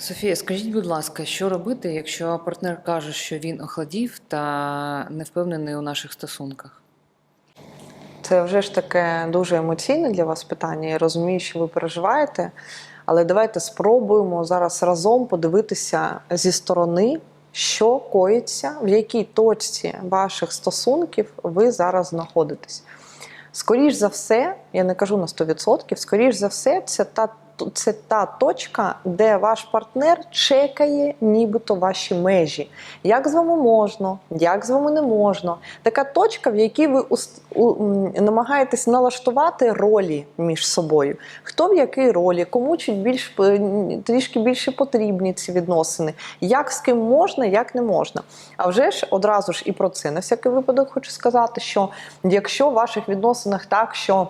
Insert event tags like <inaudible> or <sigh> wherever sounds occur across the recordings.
Софія, скажіть, будь ласка, що робити, якщо партнер каже, що він охладів та не впевнений у наших стосунках? Це вже ж таке дуже емоційне для вас питання. Я розумію, що ви переживаєте, але давайте спробуємо зараз разом подивитися зі сторони, що коїться, в якій точці ваших стосунків ви зараз знаходитесь. Скоріш за все, я не кажу на 100%, скоріш за все, це та, це та точка, де ваш партнер чекає нібито ваші межі. Як з вами можна, як з вами не можна. Така точка, в якій ви намагаєтесь налаштувати ролі між собою. Хто в якій ролі, кому чуть більш трішки більше потрібні ці відносини, як з ким можна, як не можна. А вже ж одразу ж і про це на всякий випадок хочу сказати, що якщо в ваших відносинах так, що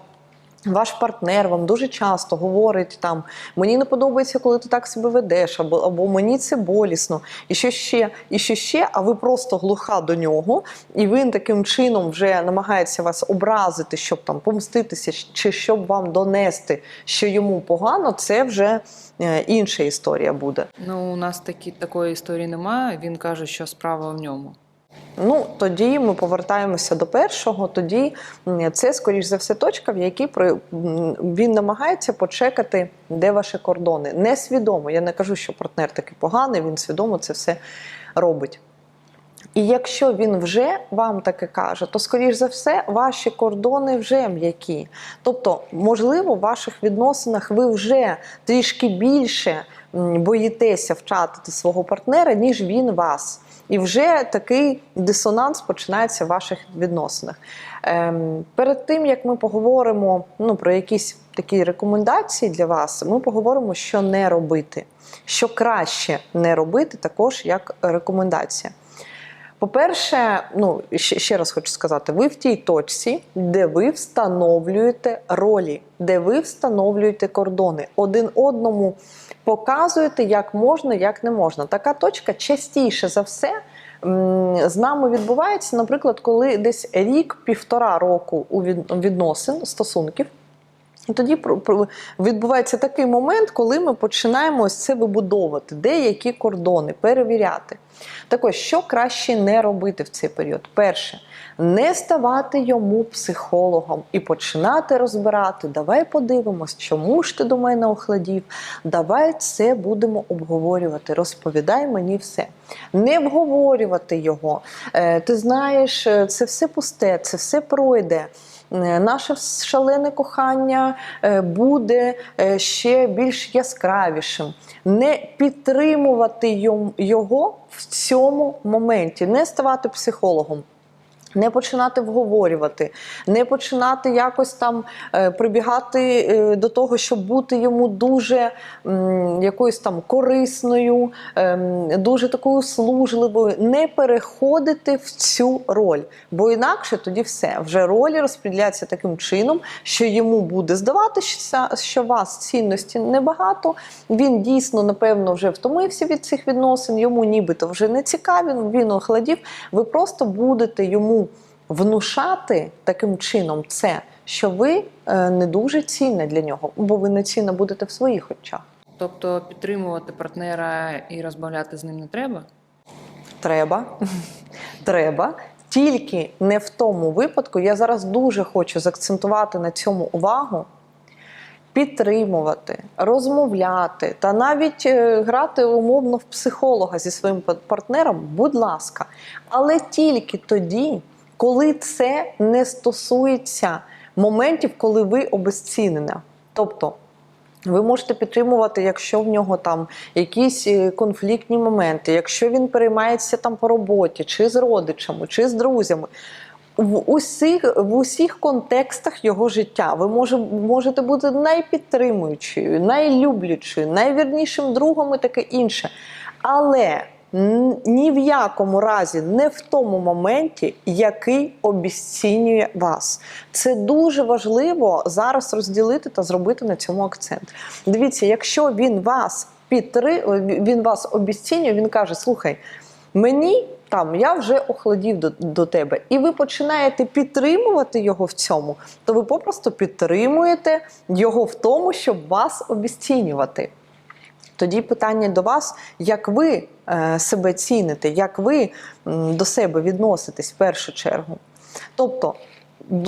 ваш партнер вам дуже часто говорить там мені не подобається, коли ти так себе ведеш, або, або мені це болісно, і що ще, і що ще, а ви просто глуха до нього, і він таким чином вже намагається вас образити, щоб там помститися, чи щоб вам донести, що йому погано, це вже е, інша історія буде. Ну, у нас такі, такої історії немає. Він каже, що справа в ньому. Ну тоді ми повертаємося до першого. Тоді це, скоріш за все, точка, в якій він намагається почекати, де ваші кордони. Несвідомо. Я не кажу, що партнер такий поганий, він свідомо це все робить. І якщо він вже вам таке каже, то скоріш за все ваші кордони вже м'які. Тобто, можливо, в ваших відносинах ви вже трішки більше боїтеся втратити свого партнера, ніж він вас. І вже такий дисонанс починається в ваших відносинах. Ем, перед тим як ми поговоримо ну, про якісь такі рекомендації для вас, ми поговоримо, що не робити, що краще не робити, також як рекомендація. По-перше, ну ще, раз хочу сказати, ви в тій точці, де ви встановлюєте ролі, де ви встановлюєте кордони, один одному показуєте, як можна, як не можна. Така точка частіше за все з нами відбувається, наприклад, коли десь рік-півтора року у відносин стосунків. І тоді відбувається такий момент, коли ми починаємо ось це вибудовувати, деякі кордони, перевіряти. Так ось, що краще не робити в цей період? Перше, не ставати йому психологом і починати розбирати. Давай подивимось, чому ж ти до мене охладів. Давай це будемо обговорювати. Розповідай мені все. Не обговорювати його. Е, Ти знаєш, е, це все пусте, це все пройде. Е, Наше шалене кохання е, буде е, ще більш яскравішим. Не підтримувати його в цьому моменті, не ставати психологом. Не починати вговорювати, не починати якось там е, прибігати е, до того, щоб бути йому дуже якоюсь там корисною, ем, дуже такою служливою, не переходити в цю роль. Бо інакше тоді все вже ролі розподіляються таким чином, що йому буде здаватися, що вас цінності небагато. Він дійсно, напевно, вже втомився від цих відносин, йому нібито вже не цікаві, він охладів. Ви просто будете йому внушати таким чином це, що ви е, не дуже цінне для нього, бо ви не цінно будете в своїх очах. Тобто підтримувати партнера і розмовляти з ним не треба. Треба. <laughs> Треба. Тільки не в тому випадку. Я зараз дуже хочу заакцентувати на цьому увагу. Підтримувати, розмовляти та навіть е, грати умовно в психолога зі своїм партнером, будь ласка. Але тільки тоді, коли це не стосується моментів, коли ви обезцінена. Тобто ви можете підтримувати, якщо в нього там якісь е, конфліктні моменти, якщо він переймається там по роботі, чи з родичами, чи з друзями. В усіх, в усіх контекстах його життя ви може, можете бути найпідтримуючою, найлюблячою, найвірнішим другом і таке інше. Але ні в якому разі не в тому моменті, який обіцінює вас. Це дуже важливо зараз розділити та зробити на цьому акцент. Дивіться, якщо він вас підтри... він вас обіцінює, він каже: слухай, мені. Там я вже охладів до, до тебе, і ви починаєте підтримувати його в цьому, то ви попросту підтримуєте його в тому, щоб вас обіцінювати. Тоді питання до вас, як ви е, себе ціните, як ви до себе відноситесь в першу чергу. Тобто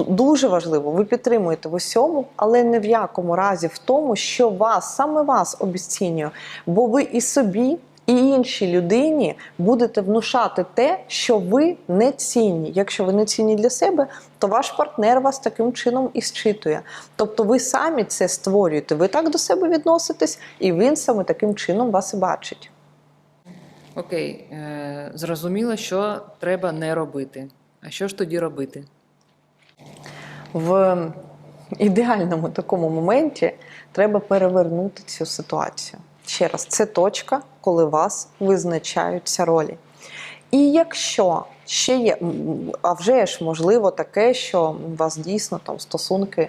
дуже важливо, ви підтримуєте в усьому, але не в якому разі в тому, що вас, саме вас обіцінює, бо ви і собі. І іншій людині будете внушати те, що ви не цінні. Якщо ви не цінні для себе, то ваш партнер вас таким чином і зчитує. Тобто ви самі це створюєте. Ви так до себе відноситесь, і він саме таким чином вас і бачить. Окей, е, зрозуміло, що треба не робити. А що ж тоді робити? В ідеальному такому моменті треба перевернути цю ситуацію. Ще раз, це точка, коли вас визначаються ролі. І якщо ще є, а вже ж можливо таке, що у вас дійсно там стосунки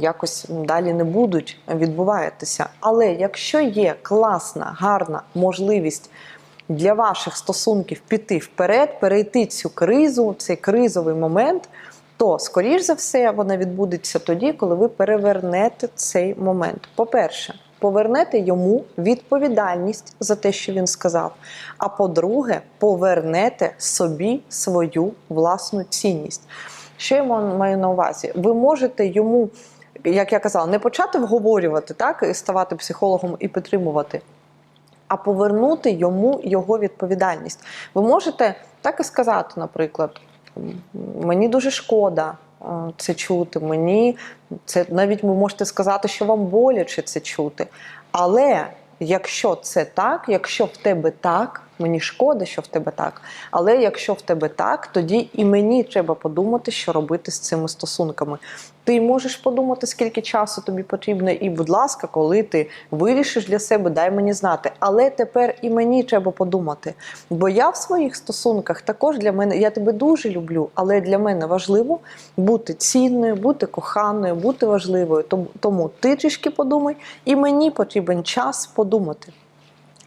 якось далі не будуть відбуватися. Але якщо є класна, гарна можливість для ваших стосунків піти вперед, перейти цю кризу, цей кризовий момент, то, скоріш за все, вона відбудеться тоді, коли ви перевернете цей момент. По-перше, повернете йому відповідальність за те, що він сказав. А по-друге, повернете собі свою власну цінність. Що я маю на увазі? Ви можете йому, як я казала, не почати вговорювати, так, ставати психологом і підтримувати. А повернути йому його відповідальність. Ви можете так і сказати, наприклад, мені дуже шкода це чути. Мені це навіть ви можете сказати, що вам боляче це чути. Але якщо це так, якщо в тебе так, мені шкода, що в тебе так. Але якщо в тебе так, тоді і мені треба подумати, що робити з цими стосунками. Ти можеш подумати, скільки часу тобі потрібно, і, будь ласка, коли ти вирішиш для себе, дай мені знати. Але тепер і мені треба подумати. Бо я в своїх стосунках також для мене, я тебе дуже люблю, але для мене важливо бути цінною, бути коханою, бути важливою. Тому, ти трішки подумай, і мені потрібен час подумати.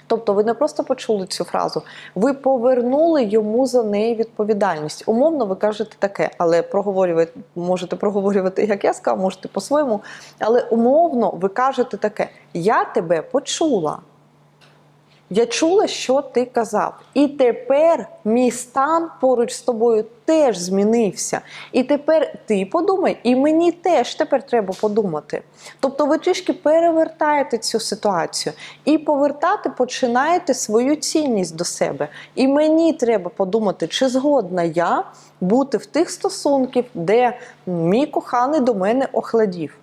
Тобто ви не просто почули цю фразу, ви повернули йому за неї відповідальність. Умовно, ви кажете таке, але проговорювати можете проговорювати, як я сказав, можете по-своєму. Але умовно ви кажете таке: Я тебе почула. Я чула, що ти казав. І тепер мій стан поруч з тобою теж змінився. І тепер ти подумай, і мені теж тепер треба подумати. Тобто ви трішки перевертаєте цю ситуацію і повертати починаєте свою цінність до себе. І мені треба подумати, чи згодна я бути в тих стосунках, де мій коханий до мене охладів.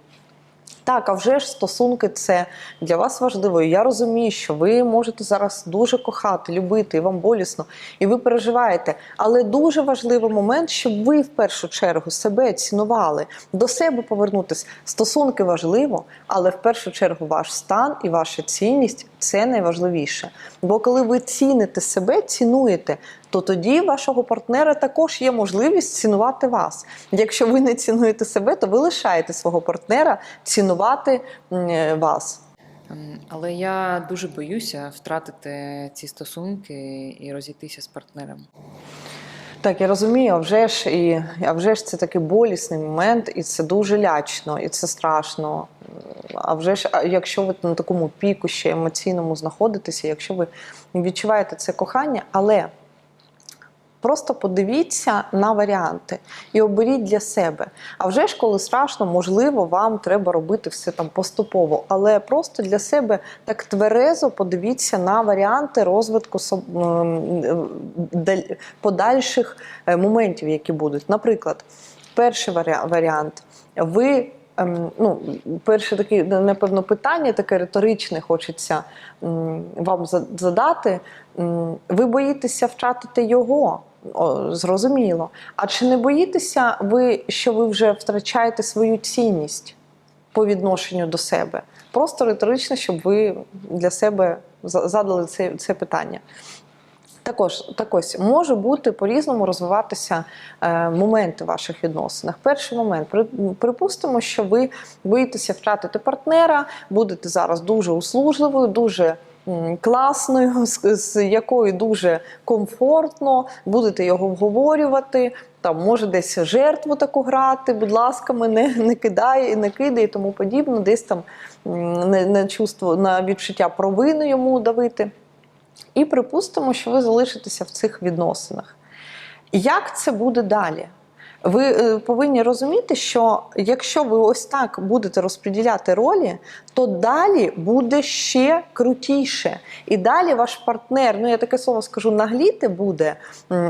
Так, а вже ж стосунки це для вас важливо. Я розумію, що ви можете зараз дуже кохати, любити, і вам болісно, і ви переживаєте. Але дуже важливий момент, щоб ви в першу чергу себе цінували, до себе повернутися. Стосунки важливо, але в першу чергу ваш стан і ваша цінність це найважливіше. Бо коли ви ціните себе, цінуєте, то тоді вашого партнера також є можливість цінувати вас. Якщо ви не цінуєте себе, то ви лишаєте свого партнера цінувати вас. Ем, Але я дуже боюся втратити ці стосунки і розійтися з партнером. Так, я розумію, а вже ж і а вже ж це такий болісний момент, і це дуже лячно, і це страшно. А вже ж, якщо ви на такому піку ще емоційному знаходитеся, якщо ви відчуваєте це кохання, але просто подивіться на варіанти і оберіть для себе. А вже ж, коли страшно, можливо, вам треба робити все там поступово, але просто для себе так тверезо подивіться на варіанти розвитку подальших е, моментів, які будуть. Наприклад, перший варіант. Ви ну, перше таке, напевно, питання таке риторичне хочеться вам задати. Ви боїтеся втратити його. О, зрозуміло. А чи не боїтеся ви, що ви вже втрачаєте свою цінність по відношенню до себе? Просто риторично, щоб ви для себе задали це, це питання. Також так ось може бути по-різному розвиватися е, моменти в ваших відносинах. Перший момент припустимо, що ви боїтеся втратити партнера, будете зараз дуже услужливою, дуже класною, <laughs> з, якою дуже комфортно, будете його вговорювати. там може десь жертву таку грати, будь ласка, мене <laughs> не кидай, не кидай і тому подібне, десь там на чувство, на відчуття провини йому давити. І припустимо, що ви залишитеся в цих відносинах. Як це буде далі? Ви е, повинні розуміти, що якщо ви ось так будете розподіляти ролі, то далі буде ще крутіше. І далі ваш партнер, ну я таке слово скажу, нагліти буде,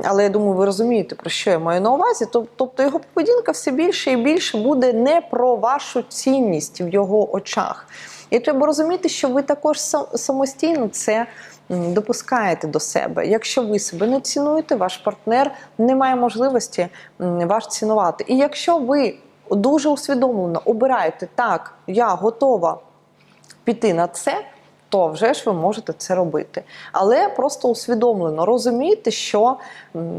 але я думаю, ви розумієте, про що я маю на увазі. Тобто його поведінка все більше і більше буде не про вашу цінність в його очах. І треба розуміти, що ви також самостійно це допускаєте до себе. Якщо ви себе не цінуєте, ваш партнер не має можливості вас цінувати. І якщо ви дуже усвідомлено обираєте так, я готова піти на це. То вже ж ви можете це робити. Але просто усвідомлено розумійте, що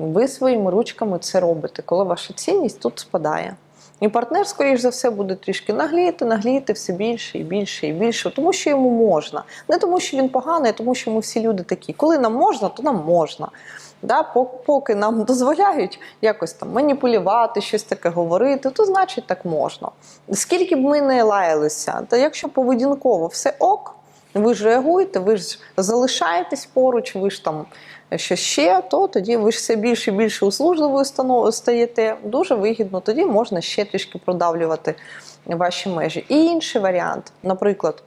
ви своїми ручками це робите, коли ваша цінність тут спадає. І партнер, скоріш за все, буде трішки нагліти, нагліти все більше і більше і більше, тому що йому можна. Не тому, що він поганий, а тому, що ми всі люди такі. Коли нам можна, то нам можна. Да, поки нам <laughs> дозволяють якось там маніпулювати, щось таке говорити, то значить так можна. Скільки б ми не лаялися, та якщо поведінково все ок, ви ж реагуєте, ви ж залишаєтесь поруч, ви ж там що ще, то тоді ви ж все більше і більше услужливою стаєте. Дуже вигідно, тоді можна ще трішки продавлювати ваші межі. І інший варіант, наприклад.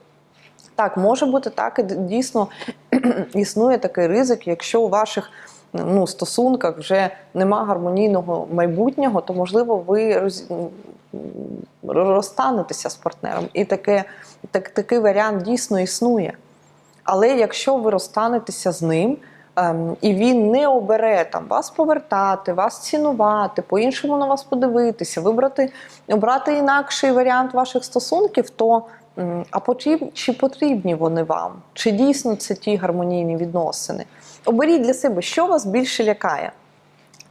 Так, може бути так, і дійсно <clears throat> існує такий ризик, якщо у ваших ну, стосунках вже нема гармонійного майбутнього, то можливо ви роз... розстанетеся з партнером. І таке, так, такий варіант дійсно існує. Але якщо ви розстанетеся з ним, ем, і він не обере там вас повертати, вас цінувати, по-іншому на вас подивитися, вибрати, обрати інакший варіант ваших стосунків, то а потріб, чи потрібні вони вам? Чи дійсно це ті гармонійні відносини? Оберіть для себе, що вас більше лякає.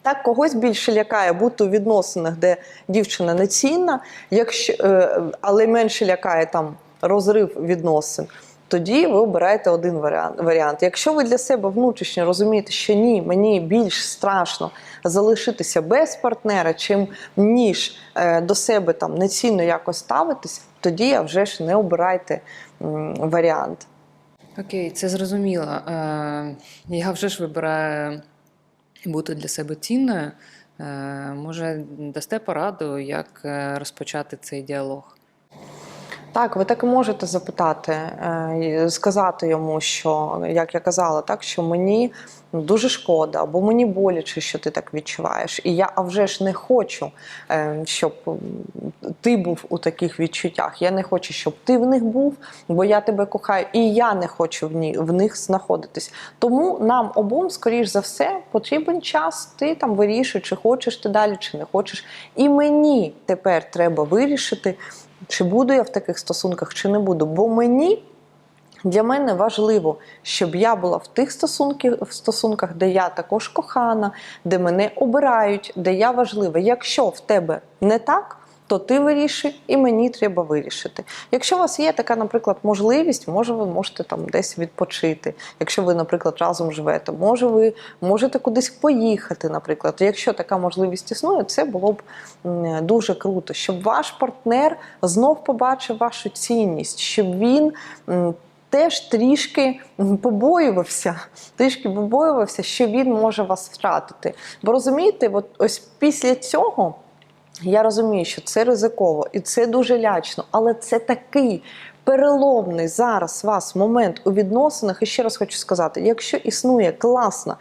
Так, когось більше лякає бути у відносинах, де дівчина нецінна, якщо, е, але менше лякає там розрив відносин. Тоді ви обираєте один варіант. варіант. Якщо ви для себе внутрішньо розумієте, що ні, мені більш страшно залишитися без партнера, чим ніж е, до себе там нецінно якось ставитись, тоді я вже ж не обирайте варіант. Окей, це зрозуміло. Е, Я вже ж вибираю бути для себе цінною. Е, Може, дасте пораду, як е, розпочати цей діалог? Так, ви так і можете запитати, е, сказати йому, що як я казала, так що мені дуже шкода, або мені боляче, що ти так відчуваєш. І я а вже ж не хочу, е, щоб ти був у таких відчуттях. Я не хочу, щоб ти в них був, бо я тебе кохаю, і я не хочу в, ні, в них знаходитись. Тому нам обом, скоріш за все, потрібен час. Ти там вирішуй, чи хочеш ти далі, чи не хочеш. І мені тепер треба вирішити. Чи буду я в таких стосунках, чи не буду. Бо мені для мене важливо, щоб я була в тих в стосунках, де я також кохана, де мене обирають, де я важлива. Якщо в тебе не так, то ти вирішуй, і мені треба вирішити. Якщо у вас є така, наприклад, можливість, може ви можете там десь відпочити. Якщо ви, наприклад, разом живете, може ви можете кудись поїхати, наприклад. Якщо така можливість існує, це було б дуже круто, щоб ваш партнер знов побачив вашу цінність, щоб він. Теж трішки побоювався, трішки побоювався, що він може вас втратити. Бо розумієте, от ось після цього я розумію, що це ризиково і це дуже лячно, але це такий переломний зараз вас момент у відносинах. І ще раз хочу сказати: якщо існує класна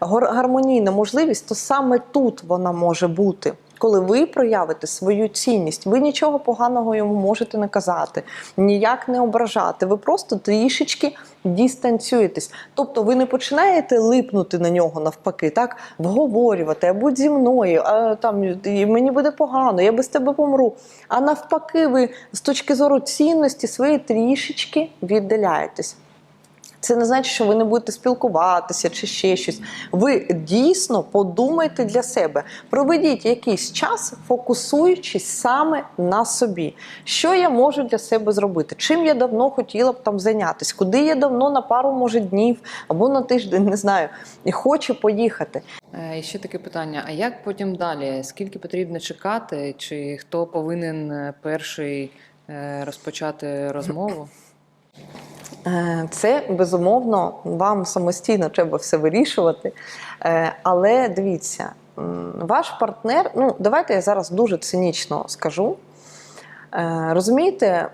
гар- гармонійна можливість, то саме тут вона може бути. Коли ви проявите свою цінність, ви нічого поганого йому можете не казати, ніяк не ображати. Ви просто трішечки дистанціюєтесь. Тобто ви не починаєте липнути на нього навпаки, так вговорювати, а будь зі мною, а там мені буде погано, я без тебе помру. А навпаки, ви з точки зору цінності свої трішечки віддаляєтесь. Це не значить, що ви не будете спілкуватися чи ще щось. Ви дійсно подумайте для себе. Проведіть якийсь час, фокусуючись саме на собі. Що я можу для себе зробити? Чим я давно хотіла б там зайнятися? Куди я давно на пару може днів або на тиждень, не знаю, хочу поїхати. Е, і ще таке питання: а як потім далі? Скільки потрібно чекати? Чи хто повинен е, перший е, розпочати розмову? Е, Це безумовно вам самостійно треба все вирішувати. Е, Але дивіться, ваш партнер, ну давайте я зараз дуже цинічно скажу. Е, Розумієте,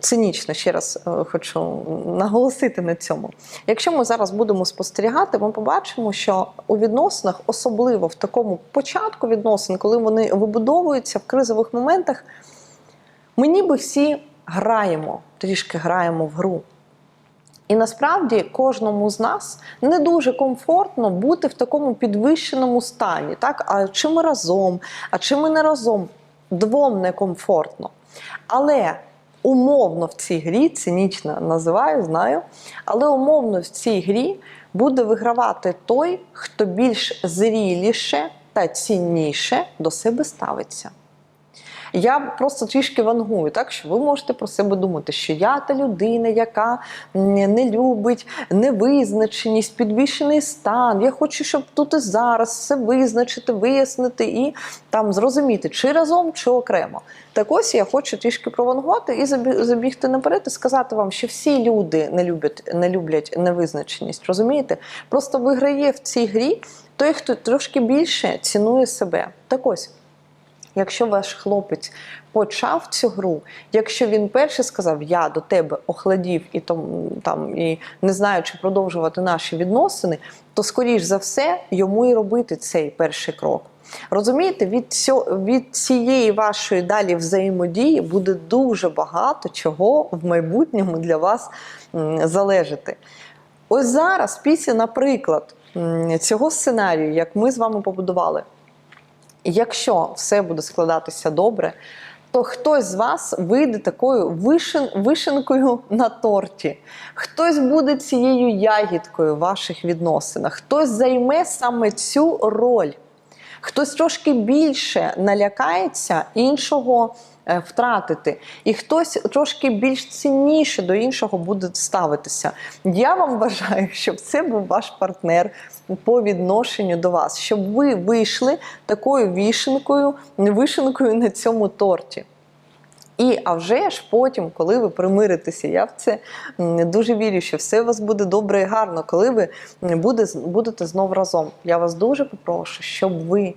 цинічно ще раз хочу наголосити на цьому. Якщо ми зараз будемо спостерігати, ми побачимо, що у відносинах, особливо в такому початку відносин, коли вони вибудовуються в кризових моментах, ми ніби всі граємо, трішки граємо в гру. І насправді кожному з нас не дуже комфортно бути в такому підвищеному стані. Так? А чи ми разом, а чи ми не разом? Двом некомфортно. Але умовно в цій грі, цинічно називаю, знаю, але умовно в цій грі буде вигравати той, хто більш зріліше та цінніше до себе ставиться. Я просто трішки вангую, так що ви можете про себе думати, що я та людина, яка не любить невизначеність, підвищений стан. Я хочу, щоб тут і зараз все визначити, вияснити і там зрозуміти, чи разом, чи окремо. Так ось я хочу трішки провангувати і забі- забігти наперед і сказати вам, що всі люди не люблять, не люблять невизначеність. Розумієте? Просто виграє в цій грі той, хто трошки більше цінує себе. Так ось. Якщо ваш хлопець почав цю гру, якщо він перше сказав Я до тебе охладів і там, там і не знаю, чи продовжувати наші відносини, то скоріш за все йому і робити цей перший крок. Розумієте, від, цьо, від цієї вашої далі взаємодії буде дуже багато чого в майбутньому для вас залежати. Ось зараз, після, наприклад, цього сценарію, як ми з вами побудували, якщо все буде складатися добре, то хтось з вас вийде такою вишен, вишенкою на торті, хтось буде цією ягідкою в ваших відносинах, хтось займе саме цю роль. Хтось трошки більше налякається іншого е, втратити, і хтось трошки більш цінніше до іншого буде ставитися. Я вам <laughs> бажаю, щоб це був ваш партнер по відношенню до вас, щоб ви вийшли такою вішенкою, вишенкою на цьому торті. І а вже ж потім, коли ви примиритеся, я в це дуже вірю, що все у вас буде добре і гарно, коли ви буде, будете знов разом. Я вас дуже попрошу, щоб ви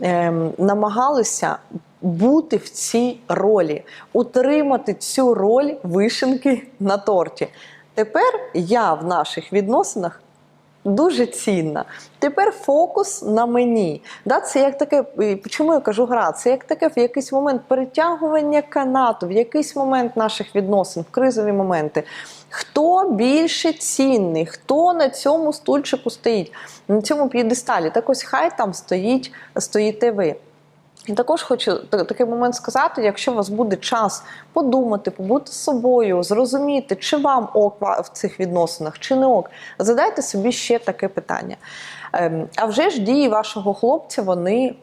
ем, намагалися бути в цій ролі, утримати цю роль вишенки на торті. Тепер я в наших відносинах дуже цінна. Тепер фокус на мені. Да, це як таке, чому я кажу гра? Це як таке в якийсь момент перетягування канату, в якийсь момент наших відносин, в кризові моменти. Хто більше цінний, хто на цьому стульчику стоїть, на цьому п'єдесталі? Так ось хай там стоїть, стоїте ви. Також хочу такий момент сказати: якщо у вас буде час подумати, побути з собою, зрозуміти, чи вам ок в цих відносинах, чи не ок, задайте собі ще таке питання. Ем, А вже ж дії вашого хлопця, вони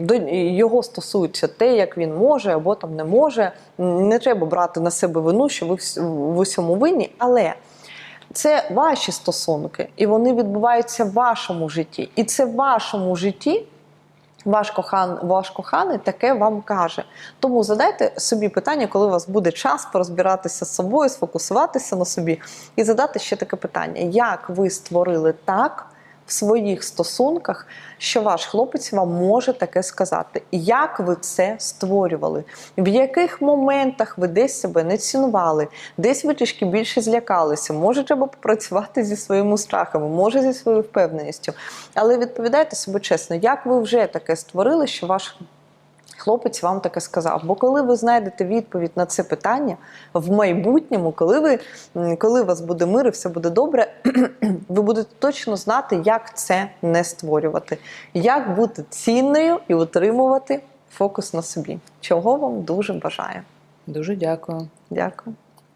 до його стосуються те, як він може або там не може. Не треба брати на себе вину, що ви в усьому винні, але. Це ваші стосунки, і вони відбуваються в вашому житті. І це в вашому житті ваш, кохан, ваш коханий таке вам каже. Тому задайте собі питання, коли у вас буде час порозбиратися з собою, сфокусуватися на собі і задати ще таке питання: як ви створили так в своїх стосунках, що ваш хлопець вам може таке сказати? Як ви це створювали? В яких моментах ви десь себе не цінували, десь ви трішки більше злякалися? Може, треба попрацювати зі своїми страхами, може зі своєю впевненістю. Але відповідайте собі чесно, як ви вже таке створили, що ваш хлопець вам таке сказав. Бо коли ви знайдете відповідь на це питання в майбутньому, коли ви коли у вас буде мир і все буде добре, <clears throat> ви будете точно знати, як це не створювати, як бути цінною і утримувати фокус на собі. Чого вам дуже бажаю. Дуже дякую. Дякую.